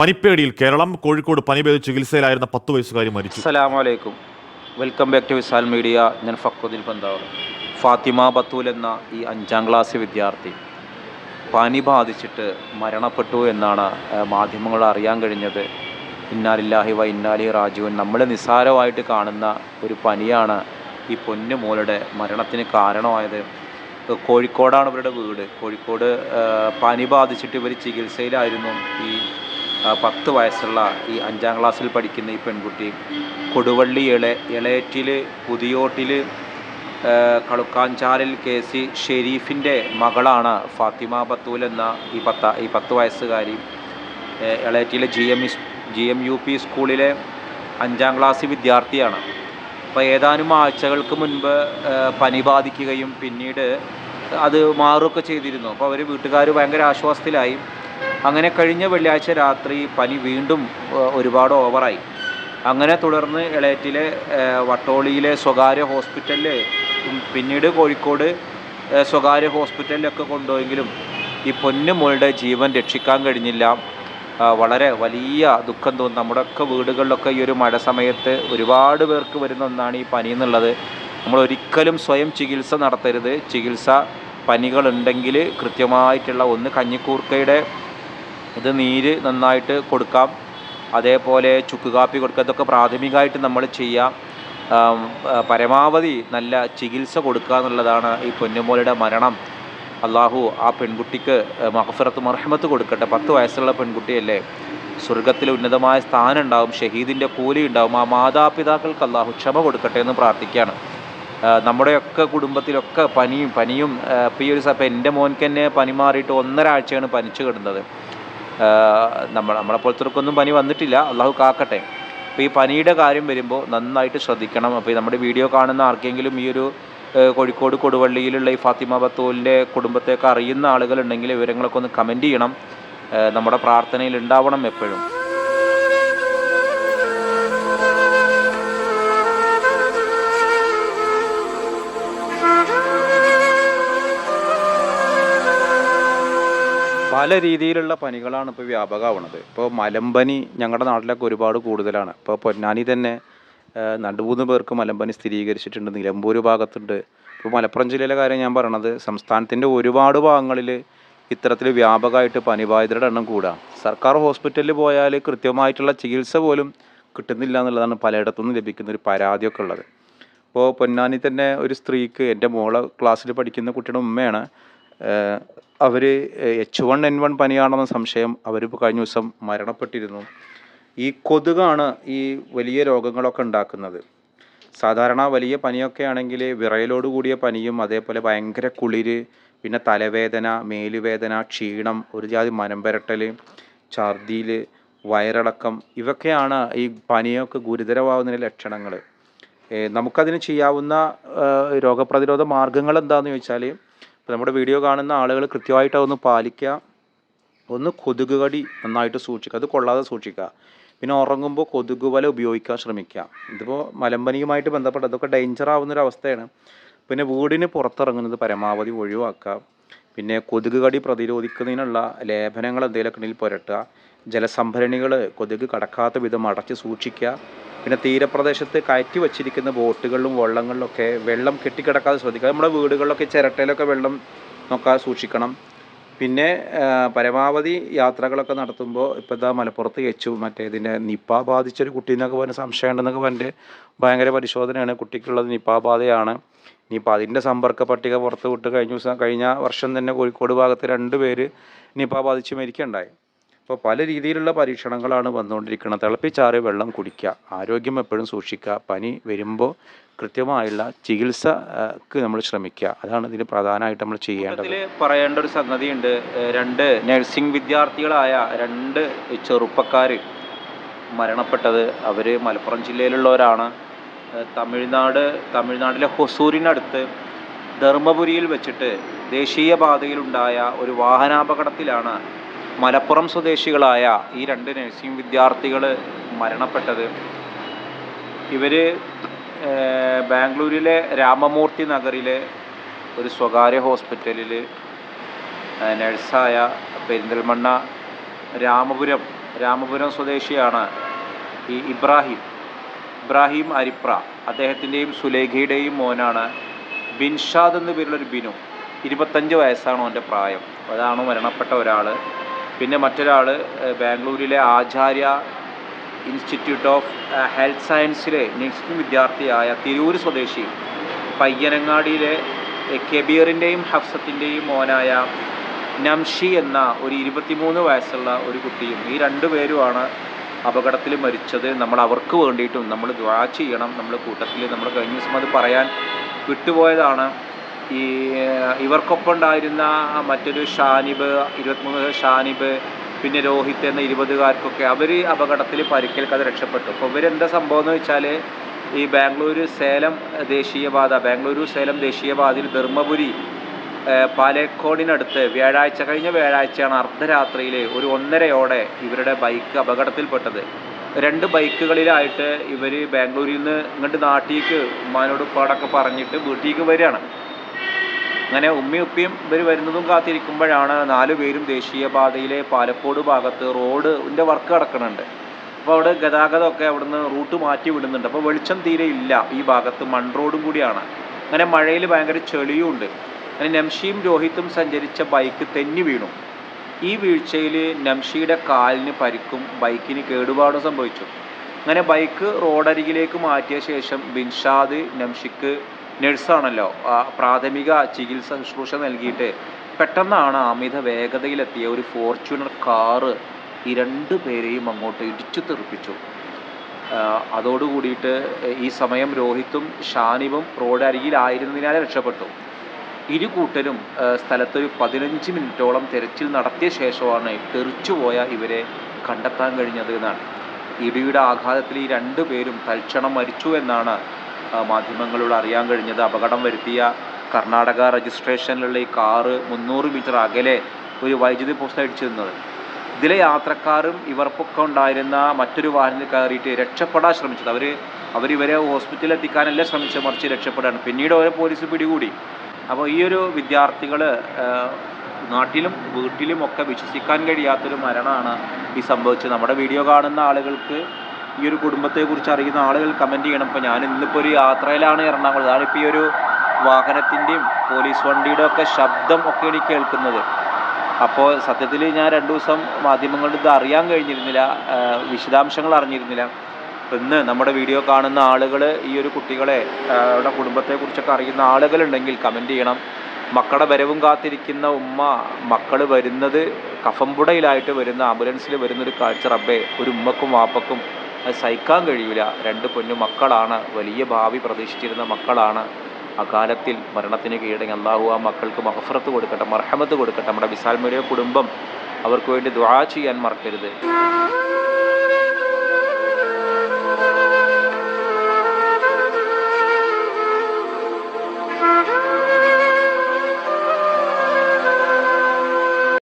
പനിപ്പേടിയിൽ കേരളം കോഴിക്കോട് പനി ബാധിച്ച് ചികിത്സയിലായിരുന്ന പത്ത് വയസ്സുകാരി മരിച്ചു. അസലാമലൈക്കും welcome back to Visal media ഞാൻ ഫക്രുദ്ദീൻ പന്താവ് ഫാത്തിമ ബത്തൂൽ എന്ന ഈ അഞ്ചാം ക്ലാസ് വിദ്യാർത്ഥി പനി ബാധിച്ചിട്ട് മരണപ്പെട്ടു എന്നാണ് മാധ്യമങ്ങൾ അറിയാൻ കഴിഞ്ഞത്. ഇന്നാലില്ലാഹി വ ഇന്നാലി റാജുവൻ നമ്മൾ നിസ്സാരമായിട്ട് കാണുന്ന ഒരു പനിയാണ് ഈ പൊന്നു മോളുടെ മരണത്തിന് കാരണമായത്. കോഴിക്കോടാണ് ഇവരുടെ വീട്. കോഴിക്കോട് പനി ബാധിച്ചിട്ട് ഇവർ ചികിത്സയിലായിരുന്നു ഈ പത്ത് വയസ്സുള്ള ഈ അഞ്ചാം ക്ലാസ്സിൽ പഠിക്കുന്ന ഈ പെൺകുട്ടി കൊടുവള്ളി ഇള ഇളയറ്റിൽ പുതിയോട്ടിൽ കളുക്കാഞ്ചാലിൽ കെ സി ഷെരീഫിന്റെ മകളാണ് ഫാത്തിമ ബത്തൂൽ എന്ന ഈ പത്ത ഈ പത്ത് വയസ്സുകാരി. ഇളയറ്റിലെ G M G M U P സ്കൂളിലെ അഞ്ചാം ക്ലാസ് വിദ്യാർത്ഥിയാണ്. അപ്പോൾ ഏതാനും ആഴ്ചകൾക്ക് മുൻപ് പനി ബാധിക്കുകയും പിന്നീട് അത് മാറുകയൊക്കെ ചെയ്തിരുന്നു. അപ്പോൾ അവർ വീട്ടുകാർ ഭയങ്കര ആശ്വാസത്തിലായി. അങ്ങനെ കഴിഞ്ഞ വെള്ളിയാഴ്ച രാത്രി പനി വീണ്ടും ഒരുപാട് ഓവറായി. അങ്ങനെ തുടർന്ന് ഇളയറ്റിലെ വട്ടോളിയിലെ സ്വകാര്യ ഹോസ്പിറ്റലിൽ പിന്നീട് കോഴിക്കോട് സ്വകാര്യ ഹോസ്പിറ്റലിലൊക്കെ കൊണ്ടുപോയെങ്കിലും ഈ പൊന്നുമോളുടെ ജീവൻ രക്ഷിക്കാൻ കഴിഞ്ഞില്ല. വളരെ വലിയ ദുഃഖം തോന്നും. നമ്മുടെയൊക്കെ വീടുകളിലൊക്കെ ഈ ഒരു മഴ സമയത്ത് ഒരുപാട് പേർക്ക് വരുന്ന ഒന്നാണ് ഈ പനി എന്നുള്ളത്. നമ്മൾ ഒരിക്കലും സ്വയം ചികിത്സ നടത്തരുത്. ചികിത്സ പനികളുണ്ടെങ്കിൽ കൃത്യമായിട്ടുള്ള ഒന്ന് കഞ്ഞിക്കൂർക്കയുടെ ഇത് നീര് നന്നായിട്ട് കൊടുക്കാം. അതേപോലെ ചുക്ക് കാപ്പി കൊടുക്കുക. ഇതൊക്കെ പ്രാഥമികമായിട്ട് നമ്മൾ ചെയ്യാം പരമാവധി നല്ല ചികിത്സ കൊടുക്കുക എന്നുള്ളതാണ് ഈ പൊന്നുമോലയുടെ മരണം. അള്ളാഹു ആ പെൺകുട്ടിക്ക് മഹഫറത്ത് മർഹമത്ത് കൊടുക്കട്ടെ. പത്ത് വയസ്സുള്ള പെൺകുട്ടിയല്ലേ? സ്വർഗത്തിൽ ഉന്നതമായ സ്ഥാനം ഉണ്ടാവും. ഷഹീദിന്റെ കൂലി ഉണ്ടാവും. ആ മാതാപിതാക്കൾക്ക് അള്ളാഹു ക്ഷമ കൊടുക്കട്ടെ എന്ന് പ്രാർത്ഥിക്കുകയാണ്. നമ്മുടെയൊക്കെ കുടുംബത്തിലൊക്കെ പനിയും പനിയും ഇപ്പോൾ ഈ ഒരു സപ്പം എന്റെ മോൻക്ക് തന്നെ പനി മാറിയിട്ട് ഒന്നരാഴ്ചയാണ് പനിച്ചു കിടന്നത്. നമ്മൾ നമ്മളെപ്പോലത്തൊന്നും പനി വന്നിട്ടില്ല. അള്ളാഹു കാക്കട്ടെ. അപ്പോൾ ഈ പനിയുടെ കാര്യം വരുമ്പോൾ നന്നായിട്ട് ശ്രദ്ധിക്കണം. അപ്പോൾ നമ്മുടെ വീഡിയോ കാണുന്ന ആർക്കെങ്കിലും ഈ ഒരു കോഴിക്കോട് കൊടുവള്ളിയിലുള്ള ഈ ഫാത്തിമ ബത്തോലിന്റെ കുടുംബത്തെയൊക്കെ അറിയുന്ന ആളുകളുണ്ടെങ്കിൽ വിവരങ്ങളൊക്കെ ഒന്ന് കമന്റ് ചെയ്യണം. നമ്മുടെ പ്രാർത്ഥനയിൽ ഉണ്ടാവണം എപ്പോഴും. പല രീതിയിലുള്ള പനികളാണ് ഇപ്പോൾ വ്യാപകമാവുന്നത്. ഇപ്പോൾ മലമ്പനി ഞങ്ങളുടെ നാട്ടിലൊക്കെ ഒരുപാട് കൂടുതലാണ്. ഇപ്പോൾ പൊന്നാനി തന്നെ നടുമൂന്ന് പേർക്ക് മലമ്പനി സ്ഥിരീകരിച്ചിട്ടുണ്ട്. നിലമ്പൂർ ഭാഗത്തുണ്ട്. ഇപ്പോൾ മലപ്പുറം ജില്ലയിലെ കാര്യം ഞാൻ പറയണത് സംസ്ഥാനത്തിന്റെ ഒരുപാട് ഭാഗങ്ങളിൽ ഇത്തരത്തിൽ വ്യാപകമായിട്ട് പനിബാധിതരുടെ എണ്ണം കൂടുക സർക്കാർ ഹോസ്പിറ്റലിൽ പോയാൽ കൃത്യമായിട്ടുള്ള ചികിത്സ പോലും കിട്ടുന്നില്ല എന്നുള്ളതാണ് പലയിടത്തുനിന്നും ലഭിക്കുന്ന ഒരു പരാതിയൊക്കെ ഉള്ളത്. ഇപ്പോൾ പൊന്നാനി തന്നെ ഒരു സ്ത്രീക്ക് എന്റെ മോളെ ക്ലാസ്സിൽ പഠിക്കുന്ന കുട്ടിയുടെ ഉമ്മയാണ് അവർ എച്ച് വൺ എൻ വൺ പനിയാണെന്ന സംശയം അവരിപ്പോൾ കഴിഞ്ഞ ദിവസം മരണപ്പെട്ടിരുന്നു. ഈ കൊതുകാണ് ഈ വലിയ രോഗങ്ങളൊക്കെ ഉണ്ടാക്കുന്നത്. സാധാരണ വലിയ പനിയൊക്കെ ആണെങ്കിൽ വിറയലോട് കൂടിയ പനിയും അതേപോലെ ഭയങ്കര കുളിര് പിന്നെ തലവേദന മേലുവേദന ക്ഷീണം ഒരു ജാതി മനം പുരട്ടൽ ഛർദിയിൽ വയറിളക്കം ഇവയൊക്കെയാണ് ഈ പനിയൊക്കെ ഗുരുതരമാവുന്നതിന്റെ ലക്ഷണങ്ങൾ നമുക്കതിന് ചെയ്യാവുന്ന രോഗപ്രതിരോധ മാർഗങ്ങൾ എന്താണെന്ന് ചോദിച്ചാൽ ഇപ്പോൾ നമ്മുടെ വീഡിയോ കാണുന്ന ആളുകൾ കൃത്യമായിട്ട് അതൊന്ന് പാലിക്കുക. ഒന്ന് കൊതുക് കടി നന്നായിട്ട് സൂക്ഷിക്കുക. അത് കൊള്ളാതെ സൂക്ഷിക്കുക. പിന്നെ ഉറങ്ങുമ്പോൾ കൊതുക് വല ഉപയോഗിക്കാൻ ശ്രമിക്കുക. ഇതിപ്പോൾ മലമ്പനിയുമായിട്ട് ബന്ധപ്പെട്ട് അതൊക്കെ ഡേഞ്ചർ ആവുന്ന ഒരു അവസ്ഥയാണ്. പിന്നെ വീടിന് പുറത്തിറങ്ങുന്നത് പരമാവധി ഒഴിവാക്കുക. പിന്നെ കൊതുക് കടി പ്രതിരോധിക്കുന്നതിനുള്ള ലേപനങ്ങൾ എന്തെങ്കിലുമൊക്കെ ഉണ്ടെങ്കിൽ പുരട്ടുക. ജലസംഭരണികൾ കൊതുക് കടക്കാത്ത വിധം അടച്ച് സൂക്ഷിക്കുക. പിന്നെ തീരപ്രദേശത്ത് കയറ്റി വച്ചിരിക്കുന്ന ബോട്ടുകളിലും വള്ളങ്ങളിലൊക്കെ വെള്ളം കെട്ടിക്കിടക്കാതെ ശ്രദ്ധിക്കുക. നമ്മുടെ വീടുകളിലൊക്കെ ചിരട്ടയിലൊക്കെ വെള്ളം നോക്കാതെ സൂക്ഷിക്കണം. പിന്നെ പരമാവധി യാത്രകളൊക്കെ നടത്തുമ്പോൾ ഇപ്പോൾ ഇതാ മലപ്പുറത്ത് വെച്ചു മറ്റേ ഇതിന്റെ നിപ്പ ബാധിച്ചൊരു കുട്ടി എന്നൊക്കെ പറഞ്ഞ സംശയമുണ്ടെന്നൊക്കെ പറഞ്ഞ് ഭയങ്കര പരിശോധനയാണ്. കുട്ടിക്കുള്ളത് നിപ്പ ബാധയാണ്. ഇനിയിപ്പോൾ അതിന്റെ സമ്പർക്ക പട്ടിക പുറത്ത് വിട്ട് കഴിഞ്ഞ ദിവസം കഴിഞ്ഞ വർഷം തന്നെ കോഴിക്കോട് ഭാഗത്ത് രണ്ട് പേര് നിപ്പ ബാധിച്ച് മരിക്കുകയുണ്ടായി. അപ്പോൾ പല രീതിയിലുള്ള പരീക്ഷണങ്ങളാണ് വന്നുകൊണ്ടിരിക്കുന്നത്. തിളപ്പിച്ചാറിയ വെള്ളം കുടിക്കുക ആരോഗ്യം എപ്പോഴും സൂക്ഷിക്കുക പനി വരുമ്പോൾ കൃത്യമായുള്ള ചികിത്സക്ക് നമ്മൾ ശ്രമിക്കുക. അതാണ് ഇതിന് പ്രധാനമായിട്ട് നമ്മൾ ചെയ്യേണ്ടത്. പറയേണ്ട ഒരു സംഗതിയുണ്ട്. രണ്ട് നഴ്സിംഗ് വിദ്യാർത്ഥികളായ രണ്ട് ചെറുപ്പക്കാർ മരണപ്പെട്ടത് അവർ മലപ്പുറം ജില്ലയിലുള്ളവരാണ്. തമിഴ്നാട് തമിഴ്നാട്ടിലെ ഹൊസൂരിനടുത്ത് ധർമ്മപുരിയിൽ വെച്ചിട്ട് ദേശീയപാതയിലുണ്ടായ ഒരു വാഹനാപകടത്തിലാണ് മലപ്പുറം സ്വദേശികളായ ഈ രണ്ട് നഴ്സിംഗ് വിദ്യാർത്ഥികൾ മരണപ്പെട്ടത്. ഇവർ ബാംഗ്ലൂരിലെ രാമമൂർത്തി നഗറിലെ ഒരു സ്വകാര്യ ഹോസ്പിറ്റലിൽ നഴ്സായ പെരിന്തൽമണ്ണ രാമപുരം രാമപുരം സ്വദേശിയാണ് ഈ ഇബ്രാഹിം. ഇബ്രാഹിം അരിപ്ര. അദ്ദേഹത്തിന്റെയും സുലേഖയുടെയും മോനാണ് ബിൻഷാദ് എന്ന പേരുള്ളൊരു ബിനു. ഇരുപത്തഞ്ച് വയസ്സാണ് അവന്റെ പ്രായം. അതാണ് മരണപ്പെട്ട ഒരാൾ പിന്നെ മറ്റൊരാൾ ബാംഗ്ലൂരിലെ ആചാര്യ ഇൻസ്റ്റിറ്റ്യൂട്ട് ഓഫ് ഹെൽത്ത് സയൻസിലെ നഴ്സിംഗ് വിദ്യാർത്ഥിയായ തിരൂർ സ്വദേശി പയ്യനങ്ങാടിയിലെ കെബീറിന്റെയും ഹഫ്സത്തിന്റെയും മോനായ നംഷി എന്ന ഒരു ഇരുപത്തിമൂന്ന് വയസ്സുള്ള ഒരു കുട്ടിയും ഈ രണ്ടു പേരുമാണ് അപകടത്തിൽ മരിച്ചത്. നമ്മൾ അവർക്ക് വേണ്ടിയിട്ടും നമ്മൾ ദ്വാ ചെയ്യണം. നമ്മൾ കൂട്ടത്തിൽ നമ്മൾ കഴിഞ്ഞ ദിവസം അത് പറയാൻ വിട്ടുപോയതാണ്. ഈ ഇവർക്കൊപ്പം ഉണ്ടായിരുന്ന മറ്റൊരു ഷാനിബ് ഇരുപത്തിമൂന്ന് ഷാനിബ് പിന്നെ രോഹിത് എന്ന ഇരുപതുകാർക്കൊക്കെ അവർ അപകടത്തിൽ പരിക്കേൽക്കാതെ രക്ഷപ്പെട്ടു. അപ്പോൾ ഇവരെന്താ സംഭവം എന്ന് വെച്ചാൽ ഈ ബാംഗ്ലൂരു സേലം ദേശീയപാത ബാംഗ്ലൂരു സേലം ദേശീയപാതയിൽ ധർമ്മപുരി പാലേക്കോടിനടുത്ത് വ്യാഴാഴ്ച കഴിഞ്ഞ വ്യാഴാഴ്ചയാണ് അർദ്ധരാത്രിയിൽ ഒരു ഒന്നരയോടെ ഇവരുടെ ബൈക്ക് അപകടത്തിൽപ്പെട്ടത്. രണ്ട് ബൈക്കുകളിലായിട്ട് ഇവർ ബാംഗ്ലൂരിൽ നിന്ന് ഇങ്ങോട്ട് നാട്ടിലേക്ക് ഉമ്മാനോട് പാടൊക്കെ പറഞ്ഞിട്ട് വീട്ടിലേക്ക് വരികയാണ്. അങ്ങനെ ഉമ്മയും ഉപ്പയും ഇവർ വരുന്നതും കാത്തിരിക്കുമ്പോഴാണ് നാലു പേരും ദേശീയപാതയിലെ പാലക്കോട് ഭാഗത്ത് റോഡിന്റെ വർക്ക് നടക്കുന്നുണ്ട്. അപ്പോൾ അവിടെ ഗതാഗതമൊക്കെ അവിടുന്ന് റൂട്ട് മാറ്റി വിടുന്നുണ്ട്. അപ്പോൾ വെളിച്ചം തീരെ ഇല്ല ഈ ഭാഗത്ത് മൺ റോഡും കൂടിയാണ്. അങ്ങനെ മഴയിൽ ഭയങ്കര ചെളിയും ഉണ്ട്. അങ്ങനെ നംഷിയും രോഹിത്തും സഞ്ചരിച്ച ബൈക്ക് തെന്നി വീണു. ഈ വീഴ്ചയിൽ നംഷിയുടെ കാലിന് പരിക്കും ബൈക്കിന് കേടുപാടും സംഭവിച്ചു. അങ്ങനെ ബൈക്ക് റോഡരികിലേക്ക് മാറ്റിയ ശേഷം ബിൻഷാദ് നംഷിക്ക് നഴ്സാണല്ലോ പ്രാഥമിക ചികിത്സ ശുശ്രൂഷ നൽകിയിട്ട് പെട്ടെന്നാണ് അമിത വേഗതയിലെത്തിയ ഒരു ഫോർച്യൂണർ കാറ് ഈ രണ്ട് പേരെയും അങ്ങോട്ട് ഇടിച്ചു തെറിപ്പിച്ചു. അതോടുകൂടിയിട്ട് ഈ സമയം രോഹിത്തും ഷാനിവും റോഡ് അരികിലായിരുന്നതിനാൽ രക്ഷപ്പെട്ടു. ഇരു കൂട്ടരും സ്ഥലത്തൊരു പതിനഞ്ച് മിനിറ്റോളം തെരച്ചിൽ നടത്തിയ ശേഷമാണ് തെറിച്ചുപോയ ഇവരെ കണ്ടെത്താൻ കഴിഞ്ഞത് എന്നാണ്. ഇടിയുടെ ആഘാതത്തിൽ ഈ രണ്ടു പേരും തൽക്ഷണം മരിച്ചു എന്നാണ് ആ, മാധ്യമങ്ങളോട് അറിയാൻ കഴിഞ്ഞത് അപകടം വരുത്തിയ കർണാടക രജിസ്ട്രേഷനിലുള്ള ഈ കാറ് മുന്നൂറ് മീറ്റർ അകലെ ഒരു വൈദ്യുതി പോസ്റ്റ് അടിച്ചു ഇതിലെ യാത്രക്കാരും ഇവർക്കൊക്കെ ഉണ്ടായിരുന്ന മറ്റൊരു വാഹനത്തിൽ കയറിയിട്ട് രക്ഷപ്പെടാൻ ശ്രമിച്ചത്. അവർ അവരിവരെ ഹോസ്പിറ്റലിൽ എത്തിക്കാനല്ല ശ്രമിച്ച മറിച്ച് രക്ഷപ്പെടാണ് പിന്നീട് അവരെ പോലീസ് പിടികൂടി. അപ്പോൾ ഈ ഒരു വിദ്യാർത്ഥികൾ നാട്ടിലും വീട്ടിലും ഒക്കെ വിശ്വസിക്കാൻ കഴിയാത്തൊരു മരണമാണ് ഈ സംഭവിച്ചത്. നമ്മുടെ വീഡിയോ കാണുന്ന ആളുകൾക്ക് ഈ ഒരു കുടുംബത്തെക്കുറിച്ച് അറിയുന്ന ആളുകൾ കമന്റ് ചെയ്യണം. ഇപ്പോൾ ഞാൻ ഇന്നിപ്പോൾ ഒരു യാത്രയിലാണ് എറണാകുളം. അതാണിപ്പോൾ ഈ ഒരു വാഹനത്തിന്റെയും പോലീസ് വണ്ടിയുടെ ഒക്കെ ശബ്ദം ഒക്കെ ഈ കേൾക്കുന്നത്. അപ്പോൾ സത്യത്തിൽ ഞാൻ രണ്ടു ദിവസം മാധ്യമങ്ങളുടെ ഇത് അറിയാൻ കഴിഞ്ഞിരുന്നില്ല വിശദാംശങ്ങൾ അറിഞ്ഞിരുന്നില്ല. ഇന്ന് നമ്മുടെ വീഡിയോ കാണുന്ന ആളുകൾ ഈ ഒരു കുട്ടികളെ അവരുടെ കുടുംബത്തെക്കുറിച്ചൊക്കെ അറിയുന്ന ആളുകളുണ്ടെങ്കിൽ കമന്റ് ചെയ്യണം. മക്കളുടെ വരവും കാത്തിരിക്കുന്ന ഉമ്മ മക്കൾ വരുന്നത് കഫംപുടയിലായിട്ട് വരുന്ന ആംബുലൻസിൽ വരുന്നൊരു കാഴ്ച റബ്ബേ ഒരു ഉമ്മക്കും വാപ്പക്കും അത് സഹിക്കാൻ കഴിയില്ല രണ്ട് പൊന്നു മക്കളാണ്. വലിയ ഭാവി പ്രതീക്ഷിച്ചിരുന്ന മക്കളാണ്. അകാലത്തിൽ മരണത്തിന് കീഴടങ്ങി അള്ളാഹു ആ മക്കൾക്ക് മഹഫറത്ത് കൊടുക്കട്ടെ മർഹമത്ത് കൊടുക്കട്ടെ. നമ്മുടെ വിസാൽ മീഡിയ കുടുംബം അവർക്ക് വേണ്ടി ദുആ ചെയ്യാൻ മറക്കരുത്.